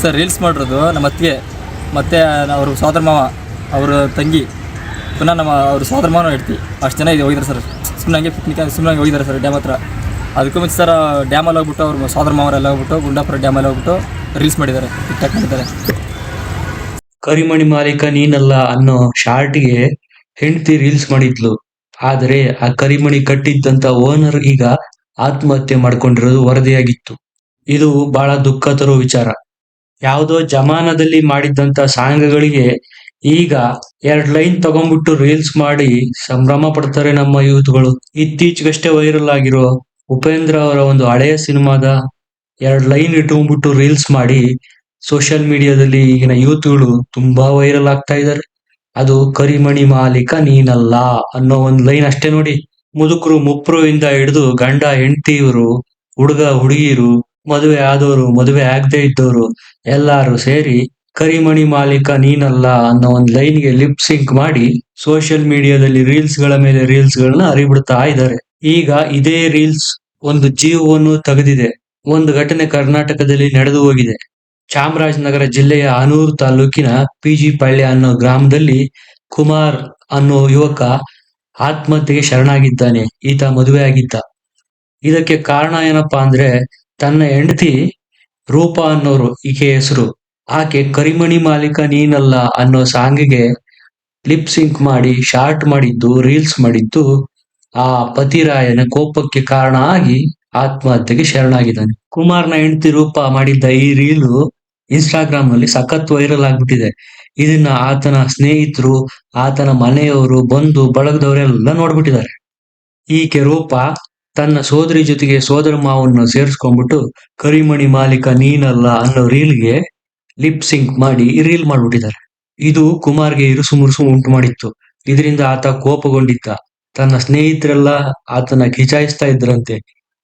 Sir, reels ಮಾಡಿರೋದು ನಮ್ಮ ಅತ್ತಿಗೆ. ಮತ್ತು ಅವ್ರ ಸೋದರ ಮಾವ, ಅವ್ರ ತಂಗಿ, ಪುನಃ ನಮ್ಮ ಅವ್ರ ಸೋದರ ಮಾವನ ಇಡ್ತೀವಿ ಅಷ್ಟು ಜನ ಇದು ಹೋಗಿದ್ದಾರೆ ಸರ್. ಸುಮ್ಮನೆ ಹಂಗೆ ಪಿಕ್ನಿಕ್ ಸುಮ್ಮನೆ ಹಂಗೆ ಹೋಗಿದ್ದಾರೆ ಸರ್, ಡ್ಯಾಮ್ ಹತ್ರ. ಅದಕ್ಕೂ ಮುಂಚೆ ಸರ್ ಡ್ಯಾಮಲ್ಲಿ ಹೋಗ್ಬಿಟ್ಟು ಅವ್ರ ಸೋದರ ಮಾವರೆಲ್ಲ ಹೋಗ್ಬಿಟ್ಟು, ಗುಂಡಾಪುರ ಡ್ಯಾಮಲ್ಲಿ ಹೋಗ್ಬಿಟ್ಟು ರೀಲ್ಸ್ ಮಾಡಿದ್ದಾರೆ ಟಿಕ್ಟಾಕ್ ಮಾಡಿದ್ದಾರೆ. ಕರಿಮಣಿ ಮಾಲೀಕ ನೀನಲ್ಲ ಅನ್ನೋ ಶಾರ್ಟ್ಗೆ ಹೆಂಡತಿ ರೀಲ್ಸ್ ಮಾಡಿದ್ಲು. ಆದರೆ ಆ ಕರಿಮಣಿ ಕಟ್ಟಿದ್ದಂತ ಓನರ್ ಈಗ ಆತ್ಮಹತ್ಯೆ ಮಾಡ್ಕೊಂಡಿರೋದು ವರದಿಯಾಗಿತ್ತು. ಇದು ಬಹಳ ದುಃಖ ತರೋ ವಿಚಾರ. ಯಾವುದೋ ಜಮಾನದಲ್ಲಿ ಮಾಡಿದ್ದಂತ ಸಾಂಗ್ಗಳಿಗೆ ಈಗ ಎರಡ್ ಲೈನ್ ತಗೊಂಡ್ಬಿಟ್ಟು ರೀಲ್ಸ್ ಮಾಡಿ ಸಂಭ್ರಮ ಪಡ್ತಾರೆ ನಮ್ಮ ಯೂತ್ಗಳು. ಇತ್ತೀಚೆಗಷ್ಟೇ ವೈರಲ್ ಆಗಿರೋ ಉಪೇಂದ್ರ ಅವರ ಒಂದು ಹಳೆಯ ಸಿನಿಮಾದ ಎರಡ್ ಲೈನ್ ಇಟ್ಕೊಂಡ್ಬಿಟ್ಟು ರೀಲ್ಸ್ ಮಾಡಿ ಸೋಷಿಯಲ್ ಮೀಡಿಯಾದಲ್ಲಿ ಈಗಿನ ಯೂತ್ಗಳು ತುಂಬಾ ವೈರಲ್ ಆಗ್ತಾ ಇದ್ದಾರೆ. ಅದು ಕರಿಮಣಿ ಮಾಲೀಕ ನೀನಲ್ಲ ಅನ್ನೋ ಒಂದ್ ಲೈನ್ ಅಷ್ಟೇ ನೋಡಿ. ಮುದುಕರು ಮುಪ್ರು ಇಂದ ಹಿಡಿದು ಗಂಡ ಹೆಂಡತಿ ಇವರು ಹುಡುಗ ಹುಡುಗಿರು ಮದುವೆ ಆದವರು ಮದುವೆ ಆಗದೆ ಇದ್ದವರು ಎಲ್ಲಾರು ಸೇರಿ, ಕರಿಮಣಿ ಮಾಲೀಕ ನೀನಲ್ಲ ಅನ್ನೋ ಒಂದ್ ಲೈನ್ಗೆ ಲಿಪ್ ಸಿಂಕ್ ಮಾಡಿ ಸೋಷಿಯಲ್ ಮೀಡಿಯಾದಲ್ಲಿ ರೀಲ್ಸ್ಗಳ ಮೇಲೆ ರೀಲ್ಸ್ ಗಳನ್ನ ಹರಿಬಿಡ್ತಾ ಇದ್ದಾರೆ. ಈಗ ಇದೇ ರೀಲ್ಸ್ ಒಂದು ಜೀವವನ್ನು ತೆಗೆದಿದೆ. ಒಂದು ಘಟನೆ ಕರ್ನಾಟಕದಲ್ಲಿ ನಡೆದು ಹೋಗಿದೆ. ಚಾಮರಾಜನಗರ ಜಿಲ್ಲೆಯ ಆನೂರು ತಾಲೂಕಿನ ಪಿಜಿ ಪಳ್ಳಿ ಅನ್ನೋ ಗ್ರಾಮದಲ್ಲಿ ಕುಮಾರ್ ಅನ್ನೋ ಯುವಕ ಆತ್ಮಹತ್ಯೆಗೆ ಶರಣಾಗಿದ್ದಾನೆ. ಈತ ಮದುವೆ ಆಗಿದ್ದ ಇದಕ್ಕೆ ಕಾರಣ ಏನಪ್ಪಾ ಅಂದ್ರೆ ತನ್ನ ಹೆಂಡತಿ ರೂಪ ಅನ್ನೋರು ಈಕೆ ಹೆಸರು, ಆಕೆ ಕರಿಮಣಿ ಮಾಲೀಕ ನೀನಲ್ಲ ಅನ್ನೋ ಸಾಂಗಿಗೆ ಲಿಪ್ ಸಿಂಕ್ ಮಾಡಿ ಶಾರ್ಟ್ ಮಾಡಿದ್ದು ರೀಲ್ಸ್ ಮಾಡಿದ್ದು, ಆ ಪತಿರಾಯನ ಕೋಪಕ್ಕೆ ಕಾರಣ ಆಗಿ ಆತ್ಮಹತ್ಯೆಗೆ ಶರಣಾಗಿದ್ದಾನೆ. ಕುಮಾರ್ನ ಹೆಂಡತಿ ರೂಪ ಮಾಡಿದ್ದ ಈ ರೀಲು ಇನ್ಸ್ಟಾಗ್ರಾಮ್ನಲ್ಲಿ ಸಖತ್ ವೈರಲ್ ಆಗ್ಬಿಟ್ಟಿದೆ. ಇದನ್ನ ಆತನ ಸ್ನೇಹಿತರು, ಆತನ ಮನೆಯವರು, ಬಂಧು, ಬಳಗದವರೆಲ್ಲ ನೋಡ್ಬಿಟ್ಟಿದ್ದಾರೆ. ಈಕೆ ರೂಪ ತನ್ನ ಸೋದರಿ ಜೊತೆಗೆ ಸೋದರ ಮಾವನ್ನ ಸೇರಿಸ್ಕೊಂಡ್ಬಿಟ್ಟು, ಕರಿಮಣಿ ಮಾಲೀಕ ನೀನಲ್ಲ ಅನ್ನೋ ರೀಲ್ಗೆ ಲಿಪ್ ಸಿಂಕ್ ಮಾಡಿ ರೀಲ್ ಮಾಡ್ಬಿಟ್ಟಿದ್ದಾರೆ. ಇದು ಕುಮಾರ್ಗೆ ಇರುಸು ಮುರುಸು ಉಂಟು ಮಾಡಿತ್ತು. ಇದರಿಂದ ಆತ ಕೋಪಗೊಂಡಿದ್ದ. ತನ್ನ ಸ್ನೇಹಿತರೆಲ್ಲ ಆತನ ಕಿಚಾಯಿಸ್ತಾ ಇದ್ರಂತೆ.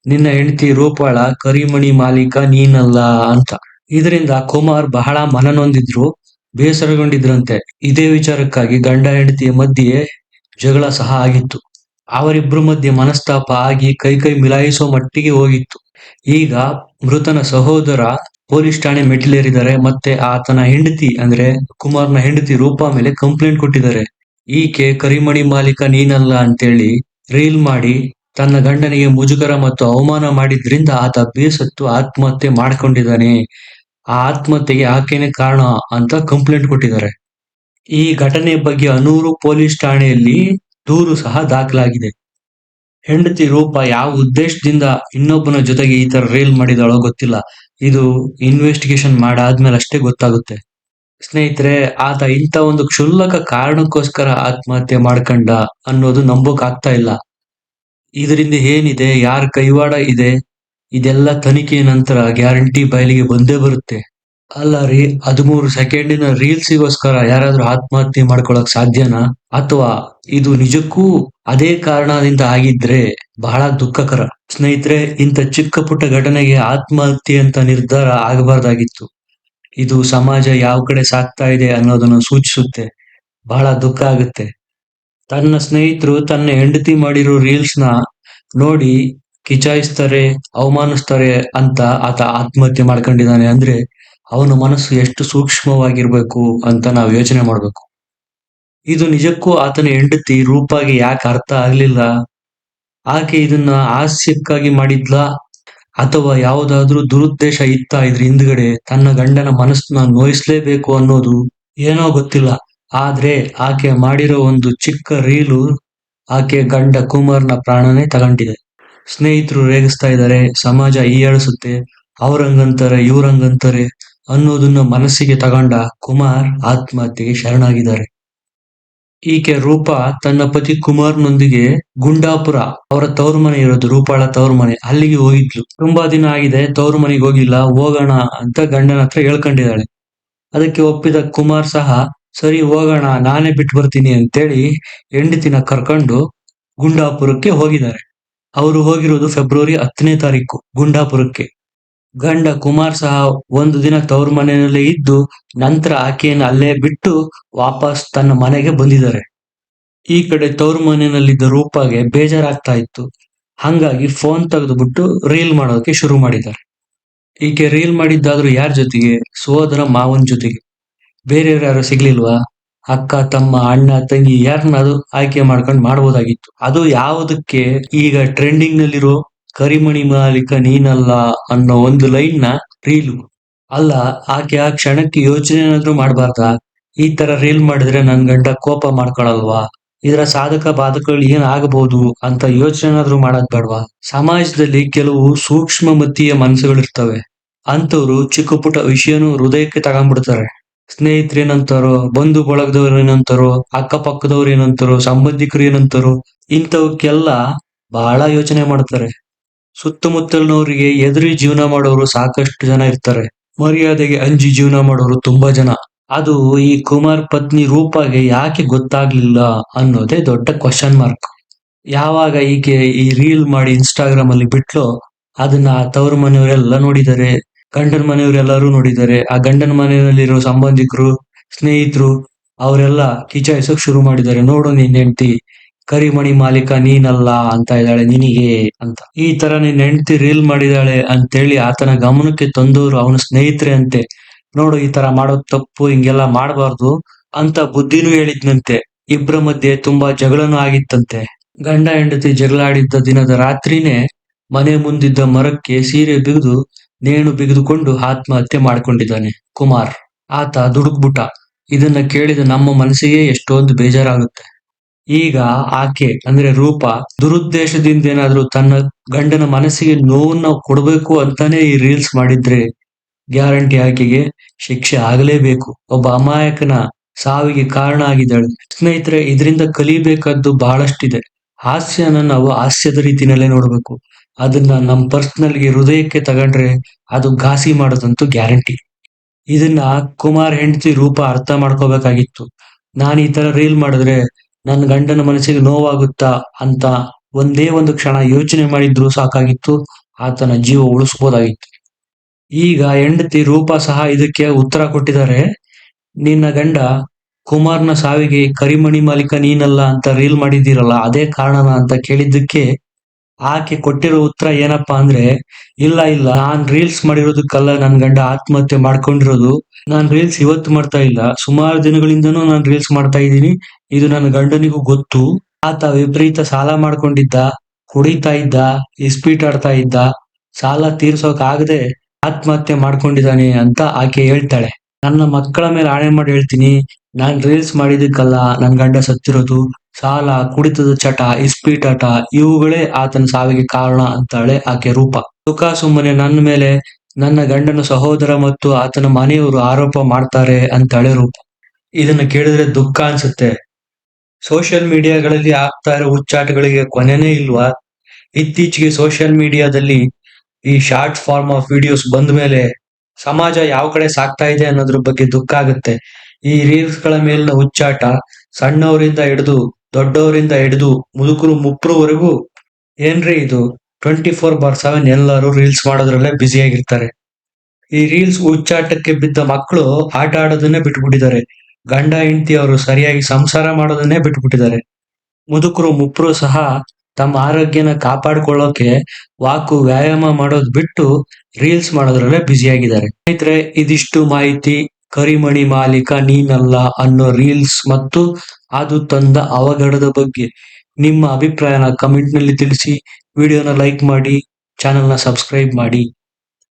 ನಿನ್ನ ಹೆಂಡತಿ ರೂಪಾಳ, ಕರಿಮಣಿ ಮಾಲೀಕ ನೀನಲ್ಲ ಅಂತ. ಇದರಿಂದ ಕುಮಾರ್ ಬಹಳ ಮನನೊಂದಿದ್ರು, ಬೇಸರಗೊಂಡಿದ್ರಂತೆ. ಇದೇ ವಿಚಾರಕ್ಕಾಗಿ ಗಂಡ ಹೆಂಡತಿಯ ಮಧ್ಯೆ ಜಗಳ ಸಹ ಆಗಿತ್ತು. ಅವರಿಬ್ಬರ ಮಧ್ಯೆ ಮನಸ್ತಾಪ ಆಗಿ ಕೈ ಕೈ ಮಿಲಾಯಿಸೋ ಮಟ್ಟಿಗೆ ಹೋಗಿತ್ತು. ಈಗ ಮೃತನ ಸಹೋದರ ಪೊಲೀಸ್ ಠಾಣೆ ಮೆಟ್ಟಿಲೇರಿದ್ದಾರೆ ಮತ್ತೆ ಆತನ ಹೆಂಡತಿ ಅಂದ್ರೆ ಕುಮಾರ್ನ ಹೆಂಡತಿ ರೂಪಾ ಮೇಲೆ ಕಂಪ್ಲೇಂಟ್ ಕೊಟ್ಟಿದ್ದಾರೆ. ಈಕೆ ಕರಿಮಣಿ ಮಾಲೀಕ ನೀನಲ್ಲ ಅಂತೇಳಿ ರೀಲ್ ಮಾಡಿ ತನ್ನ ಗಂಡನಿಗೆ ಮುಜುಗರ ಮತ್ತು ಅವಮಾನ ಮಾಡಿದ್ರಿಂದ ಆತ ಬೇಸತ್ತು ಆತ್ಮಹತ್ಯೆ ಮಾಡ್ಕೊಂಡಿದ್ದಾನೆ. ಆ ಆತ್ಮಹತ್ಯೆಗೆ ಆಕೆನೆ ಕಾರಣ ಅಂತ ಕಂಪ್ಲೇಂಟ್ ಕೊಟ್ಟಿದ್ದಾರೆ. ಈ ಘಟನೆ ಬಗ್ಗೆ ಅನೂರು ಪೊಲೀಸ್ ಠಾಣೆಯಲ್ಲಿ ದೂರು ಸಹ ದಾಖಲಾಗಿದೆ. ಹೆಂಡತಿ ರೂಪ ಯಾವ ಉದ್ದೇಶದಿಂದ ಇನ್ನೊಬ್ಬನ ಜೊತೆಗೆ ಈ ತರ ರೇಲ್ ಮಾಡಿದಾಳೋ ಗೊತ್ತಿಲ್ಲ. ಇದು ಇನ್ವೆಸ್ಟಿಗೇಷನ್ ಮಾಡಾದ್ಮೇಲೆ ಅಷ್ಟೇ ಗೊತ್ತಾಗುತ್ತೆ. ಸ್ನೇಹಿತರೆ, ಆತ ಇಂಥ ಒಂದು ಕ್ಷುಲ್ಲಕ ಕಾರಣಕ್ಕೋಸ್ಕರ ಆತ್ಮಹತ್ಯೆ ಮಾಡ್ಕೊಂಡ ಅನ್ನೋದು ನಂಬೋಕ್ ಆಗ್ತಾ ಇಲ್ಲ. ಇದರಿಂದ ಏನಿದೆ? ಯಾರ ಕೈವಾಡ ಇದೆ? ಇದೆಲ್ಲ ತನಿಖೆ ನಂತರ ಗ್ಯಾರಂಟಿ ಬಯಲಿಗೆ ಬಂದೇ ಬರುತ್ತೆ. ಅಲ್ಲ ರೀ, ಹದಿಮೂರು ಸೆಕೆಂಡಿನ ರೀಲ್ಸಿಗೋಸ್ಕರ ಯಾರಾದ್ರೂ ಆತ್ಮಹತ್ಯೆ ಮಾಡ್ಕೊಳಕ್ ಸಾಧ್ಯನಾ? ಅಥವಾ ಇದು ನಿಜಕ್ಕೂ ಅದೇ ಕಾರಣದಿಂದ ಆಗಿದ್ರೆ ಬಹಳ ದುಃಖಕರ? ಸ್ನೇಹಿತರೆ, ಇಂಥ ಚಿಕ್ಕ ಪುಟ್ಟ ಘಟನೆಗೆ ಆತ್ಮಹತ್ಯೆ ಅಂತ ನಿರ್ಧಾರ ಆಗಬಾರ್ದಾಗಿತ್ತು. ಇದು ಸಮಾಜ ಯಾವ ಕಡೆ ಸಾಗ್ತಾ ಇದೆ ಅನ್ನೋದನ್ನು ಸೂಚಿಸುತ್ತೆ. ಬಹಳ ದುಃಖ ಆಗುತ್ತೆ. ತನ್ನ ಸ್ನೇಹಿತರು, ತನ್ನ ಹೆಂಡತಿ ಮಾಡಿರೋ ರೀಲ್ಸ್ನ ನೋಡಿ ಕಿಚಾಯಿಸ್ತಾರೆ, ಅವಮಾನಿಸ್ತಾರೆ ಅಂತ ಆತ ಆತ್ಮಹತ್ಯೆ ಮಾಡ್ಕೊಂಡಿದ್ದಾನೆ ಅಂದ್ರೆ ಅವನ ಮನಸ್ಸು ಎಷ್ಟು ಸೂಕ್ಷ್ಮವಾಗಿರ್ಬೇಕು ಅಂತ ನಾವು ಯೋಚನೆ ಮಾಡ್ಬೇಕು. ಇದು ನಿಜಕ್ಕೂ ಆತನ ಹೆಂಡತಿ ರೂಪಾಗಿ ಯಾಕೆ ಅರ್ಥ ಆಗ್ಲಿಲ್ಲ? ಆಕೆ ಇದನ್ನ ಹಾಸ್ಯಕ್ಕಾಗಿ ಮಾಡಿದ್ಲಾ? ಅಥವಾ ಯಾವುದಾದ್ರೂ ದುರುದ್ದೇಶ ಇತ್ತ ಇದ್ರ ಹಿಂದ್ಗಡೆ ತನ್ನ ಗಂಡನ ಮನಸ್ಸನ್ನ ನೋಯಿಸ್ಲೇಬೇಕು ಅನ್ನೋದು ಏನೋ ಗೊತ್ತಿಲ್ಲ. ಆದ್ರೆ ಆಕೆ ಮಾಡಿರೋ ಒಂದು ಚಿಕ್ಕ ರೀಲು ಆಕೆ ಗಂಡ ಕುಮಾರ್ನ ಪ್ರಾಣನೇ ತಗೊಂಡಿದೆ ಸ್ನೇಹಿತರು ರೇಗಿಸ್ತಾ ಇದ್ದಾರೆ, ಸಮಾಜ ಹೀಯಾಳಿಸುತ್ತೆ, ಅವ್ರಂಗಂತಾರೆ, ಇವ್ರಂಗಂತಾರೆ ಅನ್ನೋದನ್ನ ಮನಸ್ಸಿಗೆ ತಗೊಂಡ ಕುಮಾರ್ ಆತ್ಮಹತ್ಯೆಗೆ ಶರಣಾಗಿದ್ದಾರೆ. ಈಕೆ ರೂಪ ತನ್ನ ಪತಿ ಕುಮಾರ್ನೊಂದಿಗೆ ಗುಂಡಾಪುರ ಅವರ ತವರು ಮನೆ ಇರೋದು ರೂಪಾಳ ತವರು ಮನೆ. ಅಲ್ಲಿಗೆ ಹೋಗಿದ್ಲು. ತುಂಬಾ ದಿನ ಆಗಿದೆ, ತವರು ಮನೆಗೆ ಹೋಗಿಲ್ಲ, ಹೋಗೋಣ ಅಂತ ಗಂಡನ ಹತ್ರ ಹೇಳ್ಕೊಂಡಿದ್ದಾಳೆ. ಅದಕ್ಕೆ ಒಪ್ಪಿದ ಕುಮಾರ್ ಸಹ, ಸರಿ ಹೋಗೋಣ, ನಾನೇ ಬಿಟ್ಟು ಬರ್ತೀನಿ ಅಂತೇಳಿ ಹೆಂಡತಿನ ಕರ್ಕೊಂಡು ಗುಂಡಾಪುರಕ್ಕೆ ಹೋಗಿದ್ದಾರೆ. ಅವರು ಹೋಗಿರೋದು ಫೆಬ್ರವರಿ ಹತ್ತನೇ ತಾರೀಕು, ಗುಂಡಾಪುರಕ್ಕೆ. ಗಂಡ ಕುಮಾರ್ ಸಹ ಒಂದು ದಿನ ತವರ ಮನೆಯಲ್ಲೇ ಇದ್ದು ನಂತರ ಆಕೆಯನ್ನು ಅಲ್ಲೇ ಬಿಟ್ಟು ವಾಪಸ್ ತನ್ನ ಮನೆಗೆ ಬಂದಿದ್ದಾರೆ. ಈ ಕಡೆ ತವರು ಮನೆಯಲ್ಲಿದ್ದ ರೂಪಾಗೆ ಬೇಜಾರಾಗ್ತಾ ಇತ್ತು. ಹಂಗಾಗಿ ಫೋನ್ ತೆಗೆದುಬಿಟ್ಟು ರೀಲ್ ಮಾಡೋಕೆ ಶುರು ಮಾಡಿದ್ದಾರೆ. ಈಕೆ ರೀಲ್ ಮಾಡಿದ್ದಾದ್ರೂ ಯಾರ ಜೊತೆಗೆ? ಸೋದರ ಮಾವನ್ ಜೊತೆಗೆ. ಬೇರೆಯವ್ರು ಯಾರು ಸಿಗ್ಲಿಲ್ವಾ? ಅಕ್ಕ, ತಮ್ಮ, ಅಣ್ಣ, ತಂಗಿ ಯಾರನ್ನಾದ್ರು ಆಯ್ಕೆ ಮಾಡ್ಕೊಂಡು ಮಾಡಬಹುದಾಗಿತ್ತು ಅದು ಯಾವುದಕ್ಕೆ ಈಗ ಟ್ರೆಂಡಿಂಗ್ ನಲ್ಲಿರೋ ಕರಿಮಣಿ ಮಾಲೀಕ ನೀನಲ್ಲ ಅನ್ನೋ ಒಂದು ಲೈನ್ನ ರೀಲು. ಅಲ್ಲ, ಆಕೆ ಆ ಕ್ಷಣಕ್ಕೆ ಯೋಚನೆ ಏನಾದ್ರೂ ಮಾಡಬಾರ್ದ? ಈ ತರ ರೀಲ್ ಮಾಡಿದ್ರೆ ನನ್ ಗಂಡ ಕೋಪ ಮಾಡ್ಕೊಳಲ್ವಾ? ಇದರ ಸಾಧಕ ಬಾಧಕಗಳು ಏನ್ ಆಗಬಹುದು ಅಂತ ಯೋಚನೆ ಏನಾದ್ರೂ ಮಾಡೋದ್ ಬೇಡವಾ? ಸಮಾಜದಲ್ಲಿ ಕೆಲವು ಸೂಕ್ಷ್ಮ ಮತೀಯ ಮನಸ್ಸುಗಳಿರ್ತವೆ. ಅಂತವ್ರು ಚಿಕ್ಕ ಪುಟ್ಟ ವಿಷಯನೂ ಹೃದಯಕ್ಕೆ ತಗೊಂಡ್ಬಿಡ್ತಾರೆ. ಸ್ನೇಹಿತರು ಏನಂತಾರೋ ಬಂಧು ಬಳಗದವ್ರು ಏನಂತಾರೋ, ಅಕ್ಕಪಕ್ಕದವ್ರು ಏನಂತಾರೋ, ಸಂಬಂಧಿಕರು ಏನಂತಾರೋ ಇಂಥವಕ್ಕೆಲ್ಲ ಬಹಳ ಯೋಚನೆ ಮಾಡ್ತಾರೆ. ಸುತ್ತಮುತ್ತಲಿನವರಿಗೆ ಎದುರಿ ಜೀವನ ಮಾಡೋರು ಸಾಕಷ್ಟು ಜನ ಇರ್ತಾರೆ. ಮರ್ಯಾದೆಗೆ ಅಂಜಿ ಜೀವನ ಮಾಡೋರು ತುಂಬಾ ಜನ. ಅದು ಈ ಕುಮಾರ್ ಪತ್ನಿ ರೂಪಾಗೆ ಯಾಕೆ ಗೊತ್ತಾಗ್ಲಿಲ್ಲ ಅನ್ನೋದೇ ದೊಡ್ಡ ಕ್ವಶನ್ ಮಾರ್ಕ್ ಯಾವಾಗ ಈಕೆ ಈ ರೀಲ್ ಮಾಡಿ ಇನ್ಸ್ಟಾಗ್ರಾಮ್ ಅಲ್ಲಿ ಬಿಟ್ಲೋ, ಅದನ್ನ ಆ ತವ್ರ ಮನೆಯವರೆಲ್ಲ ನೋಡಿದ್ದಾರೆ ಗಂಡನ ಮನೆಯವರೆಲ್ಲರೂ ನೋಡಿದ್ದಾರೆ ಆ ಗಂಡನ ಮನೆಯಲ್ಲಿರೋ ಸಂಬಂಧಿಕರು, ಸ್ನೇಹಿತರು, ಅವರೆಲ್ಲ ಕಿಚಾಯಿಸೋಕ್ ಶುರು ಮಾಡಿದ್ದಾರೆ ನೋಡು ನೀನ್ ಹೆಂಡತಿ ಕರಿಮಣಿ ಮಾಲೀಕ ನೀನಲ್ಲ ಅಂತ ಇದ್ದಾಳೆ, ನಿನಗೆ ಅಂತ. ಈ ತರ ನಿನ್ ಹೆಂಡತಿ ರೀಲ್ ಮಾಡಿದಾಳೆ ಅಂತೇಳಿ ಆತನ ಗಮನಕ್ಕೆ ತಂದವರು ಅವನ ಸ್ನೇಹಿತರೆ ಅಂತೆ. ನೋಡು, ಈ ತರ ಮಾಡೋದ್ ತಪ್ಪು ಹಿಂಗೆಲ್ಲ ಮಾಡಬಾರ್ದು ಅಂತ ಬುದ್ಧಿನೂ ಹೇಳಿದ್ನಂತೆ. ಇಬ್ಬರ ಮಧ್ಯೆ ತುಂಬಾ ಜಗಳನು ಆಗಿತ್ತಂತೆ. ಗಂಡ ಹೆಂಡತಿ ಜಗಳ ಆಡಿದ್ದ ದಿನದ ರಾತ್ರಿನೇ ಮನೆ ಮುಂದಿದ್ದ ಮರಕ್ಕೆ ಸೀರೆ ಬಿಗಿದು ನೇಣು ಬಿಗಿದುಕೊಂಡು ಆತ್ಮಹತ್ಯೆ ಮಾಡ್ಕೊಂಡಿದ್ದಾನೆ ಕುಮಾರ್. ಆತ ದುಡುಕ್ಬಿಟ್ಟ. ಇದನ್ನ ಕೇಳಿದ ನಮ್ಮ ಮನಸ್ಸಿಗೆ ಎಷ್ಟೊಂದು ಬೇಜಾರಾಗುತ್ತೆ. ಈಗ ಆಕೆ, ಅಂದ್ರೆ ರೂಪ, ದುರುದ್ದೇಶದಿಂದ ಏನಾದ್ರೂ ತನ್ನ ಗಂಡನ ಮನಸ್ಸಿಗೆ ನೋವನ್ನ ಕೊಡ್ಬೇಕು ಅಂತಾನೆ ಈ ರೀಲ್ಸ್ ಮಾಡಿದ್ರೆ ಗ್ಯಾರಂಟಿ ಆಕೆಗೆ ಶಿಕ್ಷೆ ಆಗಲೇಬೇಕು. ಒಬ್ಬ ಅಮಾಯಕನ ಸಾವಿಗೆ ಕಾರಣ ಆಗಿದ್ದಾಳೆ. ಸ್ನೇಹಿತರೆ, ಇದರಿಂದ ಕಲಿಬೇಕಾದ್ದು ಬಹಳಷ್ಟಿದೆ. ಹಾಸ್ಯನ ನಾವು ಹಾಸ್ಯದ ರೀತಿನಲ್ಲೇ ನೋಡ್ಬೇಕು. ಅದನ್ನ ನಮ್ಮ ಪರ್ಸ್ನಲ್ಗೆ ಹೃದಯಕ್ಕೆ ತಗೊಂಡ್ರೆ ಅದು ಘಾಸಿ ಮಾಡೋದಂತೂ ಗ್ಯಾರಂಟಿ. ಇದನ್ನ ಕುಮಾರ್ ಹೆಂಡತಿ ರೂಪ ಅರ್ಥ ಮಾಡ್ಕೋಬೇಕಾಗಿತ್ತು. ನಾನು ಈ ತರ ರೀಲ್ ಮಾಡಿದ್ರೆ ನನ್ನ ಗಂಡನ ಮನಸ್ಸಿಗೆ ನೋವಾಗುತ್ತಾ ಅಂತ ಒಂದೇ ಒಂದು ಕ್ಷಣ ಯೋಚನೆ ಮಾಡಿದ್ರು ಸಾಕಾಗಿತ್ತು, ಆತನ ಜೀವ ಉಳಿಸ್ಬೋದಾಗಿತ್ತು. ಈಗ ಹೆಂಡತಿ ರೂಪ ಸಹ ಇದಕ್ಕೆ ಉತ್ತರ ಕೊಟ್ಟಿದ್ದಾರೆ. ನಿನ್ನ ಗಂಡ ಕುಮಾರ್ನ ಸಾವಿಗೆ ಕರಿಮಣಿ ಮಾಲೀಕ ನೀನಲ್ಲ ಅಂತ ರೀಲ್ ಮಾಡಿದ್ದೀರಲ್ಲ, ಅದೇ ಕಾರಣನ ಅಂತ ಕೇಳಿದ್ದಕ್ಕೆ ಆಕೆ ಕೊಟ್ಟಿರೋ ಉತ್ತರ ಏನಪ್ಪಾ ಅಂದ್ರೆ, ಇಲ್ಲ ಇಲ್ಲ, ನಾನ್ ರೀಲ್ಸ್ ಮಾಡಿರೋದಕ್ಕಲ್ಲ, ನನ್ ಗಂಡ ಆತ್ಮಹತ್ಯೆ ಮಾಡ್ಕೊಂಡಿರೋದು. ನಾನ್ ರೀಲ್ಸ್ ಇವತ್ತು ಮಾಡ್ತಾ ಇಲ್ಲ. ಸುಮಾರು ದಿನಗಳಿಂದನೂ ನಾನ್ ರೀಲ್ಸ್ ಮಾಡ್ತಾ ಇದ್ದೀನಿ. ಇದು ನನ್ನ ಗಂಡನಿಗೂ ಗೊತ್ತು. ಆತ ವಿಪರೀತ ಸಾಲ ಮಾಡ್ಕೊಂಡಿದ್ದ, ಕುಡಿತಾ ಇದ್ದ, ಇಸ್ಪೀಟ್ ಆಡ್ತಾ ಇದ್ದ. ಸಾಲ ತೀರ್ಸೋಕ್ ಆಗದೆ ಆತ್ಮಹತ್ಯೆ ಮಾಡ್ಕೊಂಡಿದ್ದಾನೆ ಅಂತ ಆಕೆ ಹೇಳ್ತಾಳೆ. ನನ್ನ ಮಕ್ಕಳ ಮೇಲೆ ಆಣೆ ಮಾಡಿ ಹೇಳ್ತೀನಿ. ನಾನ್ ರೀಲ್ಸ್ ಮಾಡಿದಕ್ಕಲ್ಲ ನನ್ ಗಂಡ ಸತ್ತಿರೋದು. ಸಾಲ, ಕುಡಿತದ ಚಟ ಇಸ್ಪೀಟಾಟ ಇವುಗಳೇ ಆತನ ಸಾವಿಗೆ ಕಾರಣ ಅಂತಾಳೆ ಆಕೆ ರೂಪ. ಸುಖ ಸುಮ್ಮನೆ ನನ್ನ ಮೇಲೆ, ನನ್ನ ಗಂಡನ ಸಹೋದರ ಮತ್ತು ಆತನ ಮನೆಯವರು ಆರೋಪ ಮಾಡ್ತಾರೆ ಅಂತಾಳೆ ರೂಪ. ಇದನ್ನ ಕೇಳಿದ್ರೆ ದುಃಖ ಅನ್ಸುತ್ತೆ. ಸೋಷಿಯಲ್ ಮೀಡಿಯಾಗಳಲ್ಲಿ ಆಗ್ತಾ ಇರೋ ಹುಚ್ಚಾಟಗಳಿಗೆ ಕೊನೆನೇ ಇಲ್ವಾ? ಇತ್ತೀಚೆಗೆ ಸೋಷಿಯಲ್ ಮೀಡಿಯಾದಲ್ಲಿ ಈ ಶಾರ್ಟ್ ಫಾರ್ಮ್ ಆಫ್ ವಿಡಿಯೋಸ್ ಬಂದ ಮೇಲೆ ಸಮಾಜ ಯಾವ ಕಡೆ ಸಾಕ್ತಾ ಇದೆ ಅನ್ನೋದ್ರ ಬಗ್ಗೆ ದುಃಖ ಆಗುತ್ತೆ. ಈ ರೀಲ್ಸ್ಗಳ ಮೇಲಿನ ಹುಚ್ಚಾಟ ಸಣ್ಣವರಿಂದ ಹಿಡಿದು ದೊಡ್ಡವರಿಂದ ಹಿಡಿದು ಮುದುಕರು ಮುಪ್ಪರವರೆಗೂ ಏನ್ರಿ ಇದು? ಟ್ವೆಂಟಿ ಫೋರ್ ಬಾರ್ ಸೆವೆನ್ ಎಲ್ಲರೂ ರೀಲ್ಸ್ ಮಾಡೋದ್ರಲ್ಲೇ ಬ್ಯುಸಿ ಆಗಿರ್ತಾರೆ. ಈ ರೀಲ್ಸ್ ಉಚ್ಚಾಟಕ್ಕೆ ಬಿದ್ದ ಮಕ್ಕಳು ಆಟ ಆಡೋದನ್ನೇ ಬಿಟ್ಬಿಟ್ಟಿದ್ದಾರೆ. ಗಂಡ, ಹೆಂಡತಿ ಅವರು ಸರಿಯಾಗಿ ಸಂಸಾರ ಮಾಡೋದನ್ನೇ ಬಿಟ್ಬಿಟ್ಟಿದ್ದಾರೆ. ಮುದುಕರು, ಮುಪ್ರು ಸಹ ತಮ್ಮ ಆರೋಗ್ಯನ ಕಾಪಾಡ್ಕೊಳ್ಳೋಕೆ ವಾಕು, ವ್ಯಾಯಾಮ ಮಾಡೋದ್ ಬಿಟ್ಟು ರೀಲ್ಸ್ ಮಾಡೋದ್ರಲ್ಲೇ ಬ್ಯುಸಿ ಆಗಿದ್ದಾರೆ. ಸ್ನೇಹಿತರೆ, ಇದಿಷ್ಟು ಮಾಹಿತಿ. ಕರಿಮಣಿ ಮಾಲೀಕ ನೀನಲ್ಲ ಅನ್ನೋ ರೀಲ್ಸ್ ಮತ್ತು ಅದು ತಂದ ಅವಘಡದ ಬಗ್ಗೆ. ನಿಮ್ಮ ಅಭಿಪ್ರಾಯನ ಕಮೆಂಟ್ನಲ್ಲಿ ತಿಳಿಸಿ. ವಿಡಿಯೋನ ಲೈಕ್ ಮಾಡಿ, ಚಾನೆಲ್ನ ಸಬ್ಸ್ಕ್ರೈಬ್ ಮಾಡಿ.